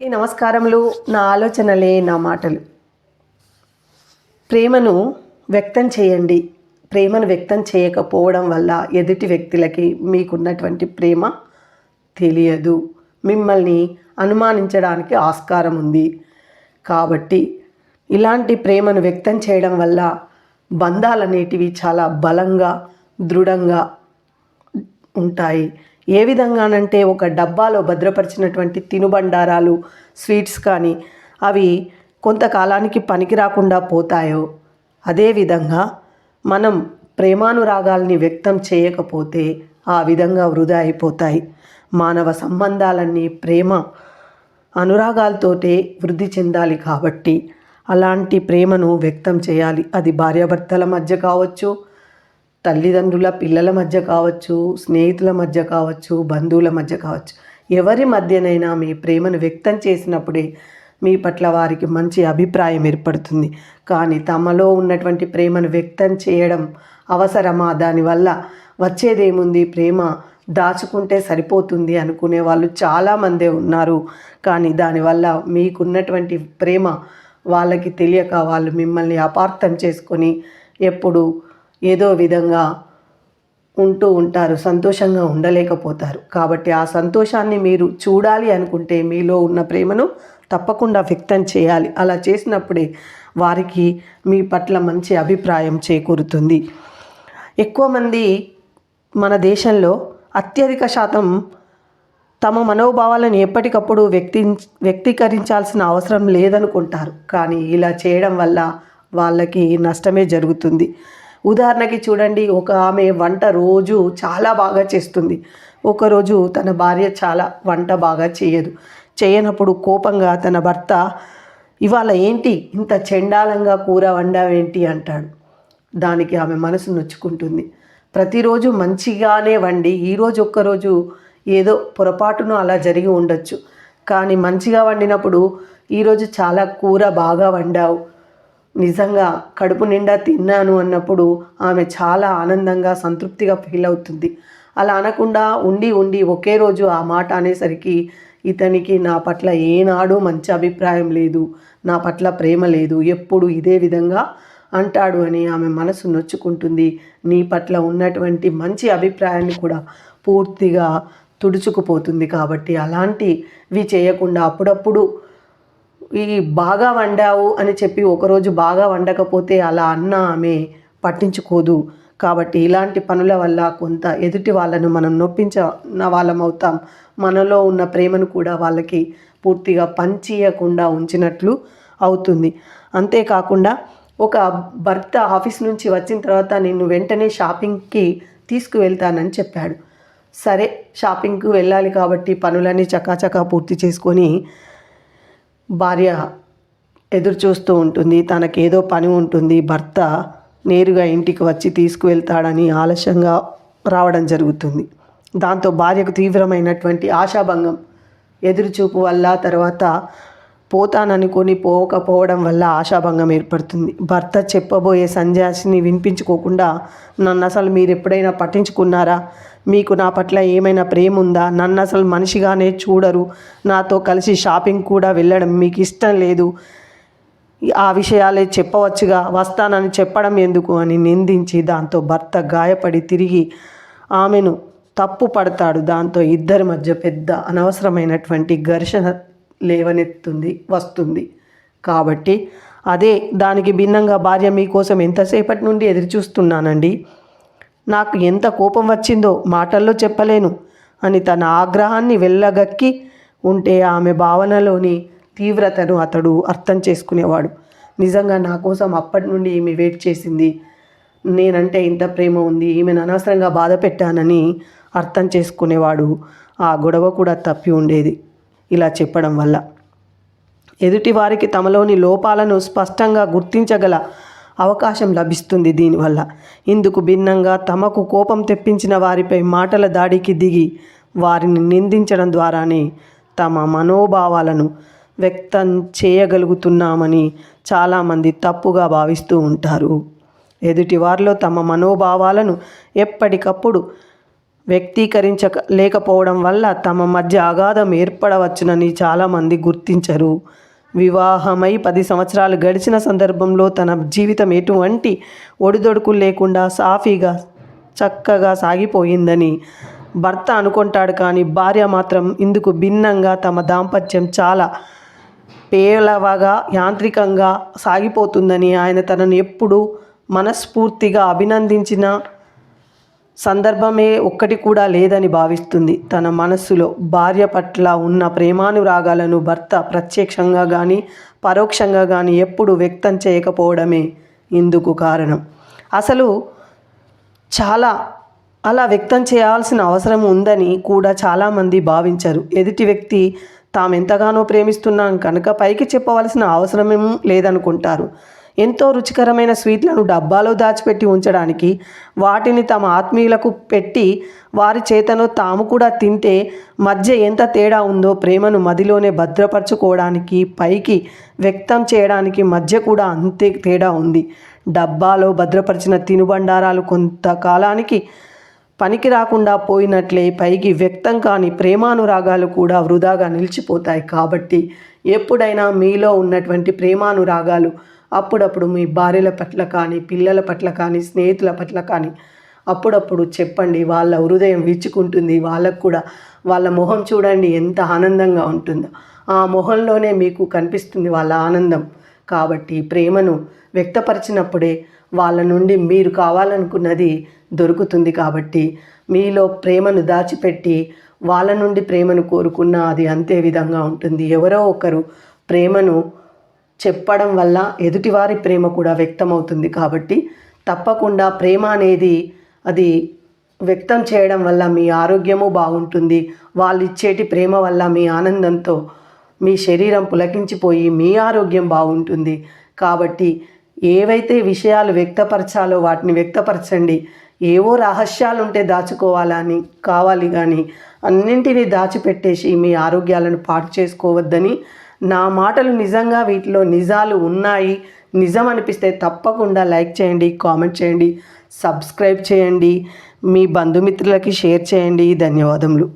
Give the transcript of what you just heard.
ఈ నమస్కారములు నా ఆలోచనలే నా మాటలు. ప్రేమను వ్యక్తం చేయండి. ప్రేమను వ్యక్తం చేయకపోవడం వల్ల ఎదుటి వ్యక్తులకి మీకున్నటువంటి ప్రేమ తెలియదు. మిమ్మల్ని అనుమానించడానికి ఆస్కారం ఉంది. కాబట్టి ఇలాంటి ప్రేమను వ్యక్తం చేయడం వల్ల బంధాలనేటివి చాలా బలంగా దృఢంగా ఉంటాయి. ఏ విధంగానంటే ఒక డబ్బాలో భద్రపరిచినటువంటి తినుబండారాలు స్వీట్స్ కానీ అవి కొంతకాలానికి పనికి రాకుండా పోతాయో అదేవిధంగా మనం ప్రేమానురాగాల్ని వ్యక్తం చేయకపోతే ఆ విధంగా వృధా అయిపోతాయి. మానవ సంబంధాలన్నీ ప్రేమ అనురాగాలతోటే వృద్ధి చెందాలి కాబట్టి అలాంటి ప్రేమను వ్యక్తం చేయాలి. అది భార్యాభర్తల మధ్య కావచ్చు తల్లిదండ్రుల పిల్లల మధ్య కావచ్చు స్నేహితుల మధ్య కావచ్చు బంధువుల మధ్య కావచ్చు ఎవరి మధ్యనైనా మీ ప్రేమను వ్యక్తం చేసినప్పుడే మీ పట్ల వారికి మంచి అభిప్రాయం ఏర్పడుతుంది. కానీ తమలో ఉన్నటువంటి ప్రేమను వ్యక్తం చేయడం అవసరమా? దానివల్ల వచ్చేదేముంది? ప్రేమ దాచుకుంటే సరిపోతుంది అనుకునే వాళ్ళు చాలామందే ఉన్నారు. కానీ దానివల్ల మీకున్నటువంటి ప్రేమ వాళ్ళకి తెలియక వాళ్ళు మిమ్మల్ని అపార్థం చేసుకొని ఎప్పుడు ఏదో విధంగా ఉంటూ ఉంటారు సంతోషంగా ఉండలేకపోతారు. కాబట్టి ఆ సంతోషాన్ని మీరు చూడాలి అనుకుంటే మీలో ఉన్న ప్రేమను తప్పకుండా వ్యక్తం చేయాలి. అలా చేసినప్పుడే వారికి మీ పట్ల మంచి అభిప్రాయం చేకూరుతుంది. ఎక్కువ మంది మన దేశంలో అత్యధిక శాతం తమ మనోభావాలను ఎప్పటికప్పుడు వ్యక్తి వ్యక్తీకరించాల్సిన అవసరం లేదనుకుంటారు. కానీ ఇలా చేయడం వల్ల వాళ్ళకి నష్టమే జరుగుతుంది. ఉదాహరణకి చూడండి ఒక ఆమె వంట రోజు చాలా బాగా చేస్తుంది. ఒకరోజు తన భార్య చాలా వంట బాగా చేయదు. చేయనప్పుడు కోపంగా తన భర్త ఇవాళ ఏంటి? ఇంత చెండాలంగా కూర వండావేంటి? అంటాడు. దానికి ఆమె మనసు నొచ్చుకుంటుంది. ప్రతిరోజు మంచిగానే వండి ఈరోజు ఒక్కరోజు ఏదో పొరపాటును అలా జరిగి ఉండొచ్చు. కానీ మంచిగా వండినప్పుడు ఈరోజు చాలా కూర బాగా వండావు. నిజంగా కడుపు నిండా తిన్నాను అన్నప్పుడు ఆమె చాలా ఆనందంగా సంతృప్తిగా ఫీల్ అవుతుంది. అలా అనకుండా ఉండి ఉండి ఒకే రోజు ఆ మాట అనేసరికి ఇతనికి నా పట్ల ఏనాడు మంచి అభిప్రాయం లేదు. నా పట్ల ప్రేమ లేదు. ఎప్పుడు ఇదే విధంగా అంటాడు అని ఆమె మనసు నొచ్చుకుంటుంది. నీ పట్ల ఉన్నటువంటి మంచి అభిప్రాయాన్ని కూడా పూర్తిగా తుడుచుకుపోతుంది కాబట్టి అలాంటివి చేయకుండా అప్పుడప్పుడు ఈ బాగా వండావు అని చెప్పి ఒకరోజు బాగా వండకపోతే అలా అన్న ఆమె పట్టించుకోదు. కాబట్టి ఇలాంటి పనుల వల్ల కొంత ఎదుటి వాళ్ళను మనం నొప్పించిన వాళ్ళం అవుతాం. మనలో ఉన్న ప్రేమను కూడా వాళ్ళకి పూర్తిగా పంచియకుండా ఉంచినట్లు అవుతుంది. అంతేకాకుండా ఒక భర్త ఆఫీస్ నుంచి వచ్చిన తర్వాత నిన్ను వెంటనే షాపింగ్కి తీసుకువెళ్తానని చెప్పాడు. సరే షాపింగ్కి వెళ్ళాలి కాబట్టి పనులన్నీ చకాచకా పూర్తి చేసుకొని భార్య ఎదురు చూస్తూ ఉంటుంది. తనకేదో పని ఉంటుంది. భర్త నేరుగా ఇంటికి వచ్చి తీసుకువెళ్తాడని ఆలస్యంగా రావడం జరుగుతుంది. దాంతో భార్యకు తీవ్రమైనటువంటి ఆశాభంగం ఎదురుచూపు వల్ల తర్వాత పోతాననుకొని పోకపోవడం వల్ల ఆశాభంగం ఏర్పడుతుంది. భర్త చెప్పబోయే సంజాసిని వినిపించుకోకుండా నన్ను అసలు మీరు ఎప్పుడైనా పట్టించుకున్నారా? మీకు నా పట్ల ఏమైనా ప్రేమ ఉందా నన్ను అసలు మనిషిగానే చూడరు. నాతో కలిసి షాపింగ్ కూడా వెళ్ళడం మీకు ఇష్టం లేదు. ఆ విషయాలే చెప్పవచ్చుగా. వస్తానని చెప్పడం ఎందుకు అని నిందించి దాంతో భర్త గాయపడి తిరిగి ఆమెను తప్పు పడతాడు దాంతో ఇద్దరి మధ్య పెద్ద అనవసరమైనటువంటి ఘర్షణ లేవనెత్తుంది వస్తుంది. కాబట్టి అదే దానికి భిన్నంగా భార్య మీకోసం ఎంతసేపటి నుండి ఎదురుచూస్తున్నానండి? నాకు ఎంత కోపం వచ్చిందో మాటల్లో చెప్పలేను. అని తన ఆగ్రహాన్ని వెళ్ళగక్కి ఉంటే ఆమె భావనలోని తీవ్రతను అతడు అర్థం చేసుకునేవాడు. నిజంగా నా కోసం అప్పటి నుండి ఈమె వెయిట్ చేసింది. నేనంటే ఇంత ప్రేమ ఉంది ఈమెను అనవసరంగా బాధ పెట్టానని అర్థం చేసుకునేవాడు. ఆ గొడవ కూడా తప్పి ఉండేది. ఇలా చెప్పడం వల్ల. ఎదుటి వారికి తమలోని లోపాలను స్పష్టంగా గుర్తించగల అవకాశం లభిస్తుంది దీనివల్ల. ఇందుకు భిన్నంగా తమకు కోపం తెప్పించిన వారిపై మాటల దాడికి దిగి వారిని నిందించడం ద్వారానే తమ మనోభావాలను వ్యక్తం చేయగలుగుతున్నామని చాలామంది తప్పుగా భావిస్తూ ఉంటారు. ఎదుటి వారిలో తమ మనోభావాలను ఎప్పటికప్పుడు వ్యక్తీకరించక లేకపోవడం వల్ల తమ మధ్య అగాధం ఏర్పడవచ్చునని చాలామంది గుర్తించరు. వివాహమై పది సంవత్సరాలు గడిచిన సందర్భంలో తన జీవితం ఎటువంటి ఒడిదొడుకులు లేకుండా సాఫీగా చక్కగా సాగిపోయిందని భర్త అనుకుంటాడు కానీ భార్య మాత్రం ఇందుకు భిన్నంగా తమ దాంపత్యం చాలా పేలవగా యాంత్రికంగా సాగిపోతుందని ఆయన తనను ఎప్పుడు మనస్ఫూర్తిగా అభినందించిన సందర్భమే ఒక్కటి కూడా లేదని భావిస్తుంది. తన మనస్సులో భార్య పట్ల ఉన్న ప్రేమానురాగాలను భర్త ప్రత్యక్షంగా కానీ పరోక్షంగా కానీ ఎప్పుడు వ్యక్తం చేయకపోవడమే ఇందుకు కారణం. అసలు చాలా అలా వ్యక్తం చేయాల్సిన అవసరం ఉందని కూడా చాలామంది భావించరు. ఎదుటి వ్యక్తి తాము ఎంతగానో ప్రేమిస్తున్నాం కనుక పైకి చెప్పవలసిన అవసరమేం లేదనుకుంటారు. ఎంతో రుచికరమైన స్వీట్లను డబ్బాలో దాచిపెట్టి ఉంచడానికి వాటిని తమ ఆత్మీయులకు పెట్టి వారి చేతను తాము కూడా తింటే మధ్య ఎంత తేడా ఉందో ప్రేమను మదిలోనే భద్రపరచుకోవడానికి పైకి వ్యక్తం చేయడానికి మధ్య కూడా అంతే తేడా ఉంది. డబ్బాలో భద్రపరిచిన తినుబండారాలు కొంతకాలానికి పనికి రాకుండా పోయినట్లే పైకి వ్యక్తం కాని ప్రేమానురాగాలు కూడా వృధాగా నిలిచిపోతాయి. కాబట్టి ఎప్పుడైనా మీలో ఉన్నటువంటి ప్రేమానురాగాలు అప్పుడప్పుడు మీ భార్యల పట్ల కానీ పిల్లల పట్ల కానీ స్నేహితుల పట్ల కానీ అప్పుడప్పుడు చెప్పండి. వాళ్ళ హృదయం విచ్చుకుంటుంది. వాళ్ళకు కూడా వాళ్ళ మొహం చూడండి ఎంత ఆనందంగా ఉంటుందో. ఆ మొహంలోనే మీకు కనిపిస్తుంది వాళ్ళ ఆనందం. కాబట్టి ప్రేమను వ్యక్తపరిచినప్పుడే వాళ్ళ నుండి మీరు కావాలనుకున్నది దొరుకుతుంది. కాబట్టి మీలో ప్రేమను దాచిపెట్టి వాళ్ళ నుండి ప్రేమను కోరుకున్న అది అంతే విధంగా ఉంటుంది. ఎవరో ఒకరు ప్రేమను చెప్పడం వల్ల ఎదుటివారి ప్రేమ కూడా వ్యక్తమవుతుంది కాబట్టి తప్పకుండా ప్రేమ అనేది అది వ్యక్తం చేయడం వల్ల మీ ఆరోగ్యము బాగుంటుంది. వాళ్ళు ఇచ్చేటి ప్రేమ వల్ల మీ ఆనందంతో మీ శరీరం పులకించిపోయి మీ ఆరోగ్యం బాగుంటుంది. కాబట్టి ఏవైతే విషయాలు వ్యక్తపరచాలో వాటిని వ్యక్తపరచండి. ఏవో రహస్యాలు ఉంటే దాచుకోవాలని కావాలి కానీ అన్నింటినీ దాచిపెట్టేసి మీ ఆరోగ్యాలను పాటు చేసుకోవద్దని నా మాటలు నిజంగా వీటిలో నిజాలు ఉన్నాయి. నిజం అనిపిస్తే తప్పకుండా లైక్ చేయండి కామెంట్ చేయండి సబ్స్క్రైబ్ చేయండి. మీ బంధుమిత్రులకి షేర్ చేయండి. ధన్యవాదములు.